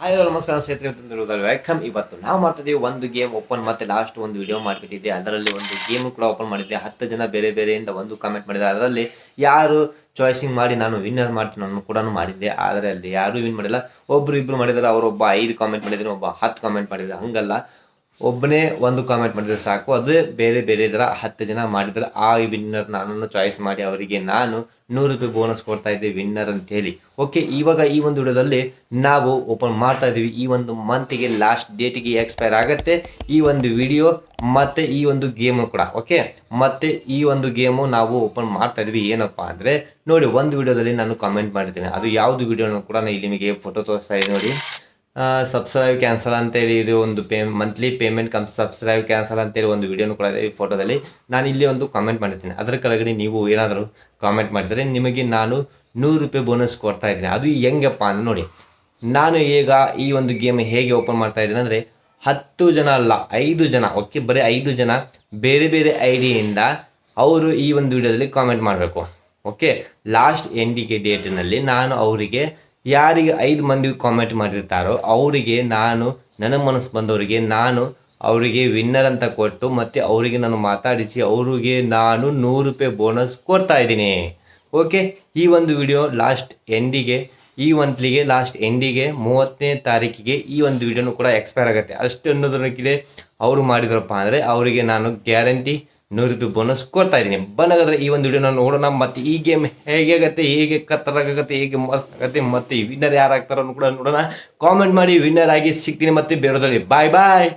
Hi ನಮಸ್ಕಾರ ಸ್ನೇಹಿತರೆ welcome. ಇವತ್ತು ನಾವು ಮಾಡ್ತಿದ್ದೀವಿ ಒಂದು ಗೇಮ್ ಓಪನ್ ಮತ್ತೆ ಲಾಸ್ಟ್ ಒಂದು ವಿಡಿಯೋ ಮಾಡಿಬಿಟ್ಟಿದ್ದೆ. ಅದರಲ್ಲಿ ಒಂದು ಗೇಮ್ ಕೂಡ ಓಪನ್ ಮಾಡಿದ್ದೆ. ಹತ್ತು ಜನ ಬೇರೆ ಬೇರೆಯಿಂದ ಒಂದು ಕಾಮೆಂಟ್ ಮಾಡಿದೆ ಅದರಲ್ಲಿ ಯಾರು ಚಾಯ್ಸಿಂಗ್ ಮಾಡಿ ನಾನು ವಿನ್ನರ್ ಮಾಡ್ತೀನಿ ಅನ್ನೋ ಕೂಡ ಮಾಡಿದ್ದೆ. ಆದರೆ ಅಲ್ಲಿ ಯಾರು ವಿನ್ ಮಾಡಿಲ್ಲ. ಒಬ್ರು ಇಬ್ರು ಮಾಡಿದ್ದಾರೆ. ಅವರೊಬ್ಬ ಐದು ಕಾಮೆಂಟ್ ಮಾಡಿದ್ರು, ಒಬ್ಬ ಹತ್ತು ಕಾಮೆಂಟ್ ಮಾಡಿದ್ರು. ಹಂಗಲ್ಲ. ಒಬ್ಬನೇ ಒಂದು ಕಾಮೆಂಟ್ ಮಾಡಿದ್ರೆ ಸಾಕು. ಅದೇ ಬೇರೆ ಬೇರೆ ಇದರ ಹತ್ತು ಜನ ಮಾಡಿದ್ರೆ ಆ ವಿನ್ನರ್ ನಾನು ಚಾಯ್ಸ್ ಮಾಡಿ ಅವರಿಗೆ ನಾನು ನೂರು ರೂಪಾಯಿ ಬೋನಸ್ ಕೊಡ್ತಾ ಇದ್ದೆ ವಿನ್ನರ್ ಅಂತ ಹೇಳಿ ಓಕೆ ಇವಾಗ ಈ ಒಂದು ವಿಡಿಯೋದಲ್ಲಿ ನಾವು ಓಪನ್ ಮಾಡ್ತಾ ಇದ್ದೀವಿ. ಈ ಒಂದು ಮಂತಿಗೆ ಲಾಸ್ಟ್ ಡೇಟಿಗೆ ಎಕ್ಸ್ಪೈರ್ ಆಗುತ್ತೆ. ಈ ಒಂದು ವಿಡಿಯೋ ಮತ್ತೆ ಈ ಒಂದು ಗೇಮು ಕೂಡ ಓಕೆ ಮತ್ತೆ ಈ ಒಂದು ಗೇಮು ನಾವು ಓಪನ್ ಮಾಡ್ತಾ ಇದ್ವಿ ಏನಪ್ಪ ಅಂದರೆ, ನೋಡಿ, ಒಂದು ವಿಡಿಯೋದಲ್ಲಿ ನಾನು ಕಾಮೆಂಟ್ ಮಾಡಿದ್ದೇನೆ. ಅದು ಯಾವುದು ವಿಡಿಯೋನು ಕೂಡ ನಾನು ಇಲ್ಲಿ ನಿಮಗೆ ಫೋಟೋ ತೋರಿಸ್ತಾ ಇದ್ದೀನಿ ನೋಡಿ. ಸಬ್ಸ್ಕ್ರೈಬ್ ಕ್ಯಾನ್ಸಲ್ ಅಂತೇಳಿ ಇದು ಒಂದು pay monthly payment come subscribe cancel ಅಂತೇಳಿ ಒಂದು ವಿಡಿಯೋನು ಕೂಡ ಇದೆ ಈ ಫೋಟೋದಲ್ಲಿ ನಾನು ಇಲ್ಲಿ ಒಂದು ಕಾಮೆಂಟ್ ಮಾಡಿರ್ತೀನಿ. ಅದರ ಕೆಳಗಡೆ ನೀವು ಏನಾದರೂ ಕಾಮೆಂಟ್ ಮಾಡಿದರೆ ನಿಮಗೆ ನಾನು ನೂರು ರೂಪಾಯಿ ಬೋನಸ್ ಕೊಡ್ತಾ ಇದ್ದೀನಿ. ಅದು ಹೆಂಗಪ್ಪ ಅಂತ ನೋಡಿ. ನಾನು ಈಗ ಈ ಒಂದು ಗೇಮ್ ಹೇಗೆ ಓಪನ್ ಮಾಡ್ತಾ ಇದ್ದೀನಿ ಅಂದರೆ ಹತ್ತು ಜನ ಅಲ್ಲ, ಐದು ಜನ ಓಕೆ ಬರೀ ಐದು ಜನ ಬೇರೆ ಬೇರೆ ಐಡಿಯಿಂದ ಡಿಯಿಂದ ಅವರು ಈ ಒಂದು ವಿಡಿಯೋದಲ್ಲಿ ಕಾಮೆಂಟ್ ಮಾಡಬೇಕು. ಓಕೆ ಲಾಸ್ಟ್ ಎಂಡಿಗೆ ಡೇಟಿನಲ್ಲಿ ನಾನು ಅವರಿಗೆ ಯಾರಿಗೆ ಐದು ಮಂದಿ ಕಾಮೆಂಟ್ ಮಾಡಿರ್ತಾರೋ ಅವರಿಗೆ ನಾನು, ನನ್ನ ಮನಸ್ಸು ಬಂದವರಿಗೆ ನಾನು, ಅವರಿಗೆ ವಿನ್ನರ್ ಅಂತ ಕೊಟ್ಟು ಮತ್ತು ಅವರಿಗೆ ನಾನು ಮಾತಾಡಿಸಿ ಅವರಿಗೆ ನಾನು ನೂರು ರೂಪಾಯಿ ಬೋನಸ್ ಕೊಡ್ತಾ ಇದ್ದೀನಿ. ಓಕೆ ಈ ಒಂದು ವಿಡಿಯೋ ಲಾಸ್ಟ್ ಎಂಡಿಗೆ ಈ ಮಂತ್ಲಿಗೆ ಲಾಸ್ಟ್ ಎಂಡಿಗೆ ಮೂವತ್ತನೇ ತಾರೀಕಿಗೆ ಈ ಒಂದು ವಿಡಿಯೋನು ಕೂಡ ಎಕ್ಸ್ಪೈರ್ ಆಗುತ್ತೆ. ಅಷ್ಟು ಅನ್ನೋದಕ್ಕೆ ಅವರು ಮಾಡಿದ್ರಪ್ಪ ಅಂದರೆ ಅವರಿಗೆ ನಾನು ಗ್ಯಾರಂಟಿ ನೂರು ರೂಪಾಯಿ ಬೋನಸ್ ಕೊಡ್ತಾ ಇದ್ದೀನಿ. ಬನ್ನಾಗಾದ್ರೆ ಈ ಒಂದು ವಿಡಿಯೋನ ನೋಡೋಣ. ಮತ್ತು ಈ ಗೇಮ್ ಹೇಗೆ ಆಗುತ್ತೆ, ಹೇಗೆ ಕತ್ತರಾಗತ್ತೆ ಹೇಗೆ ಮಸ್ತ್ ಆಗುತ್ತೆ, ಮತ್ತು ವಿನ್ನರ್ ಯಾರು ಆಗ್ತಾರೋ ಕೂಡ ನೋಡೋಣ. ಕಾಮೆಂಟ್ ಮಾಡಿ ವಿನ್ನರ್ ಆಗಿ ಸಿಗ್ತೀನಿ ಮತ್ತೆ ಬೇರೋದಲ್ಲಿ ಬಾಯ್ ಬಾಯ್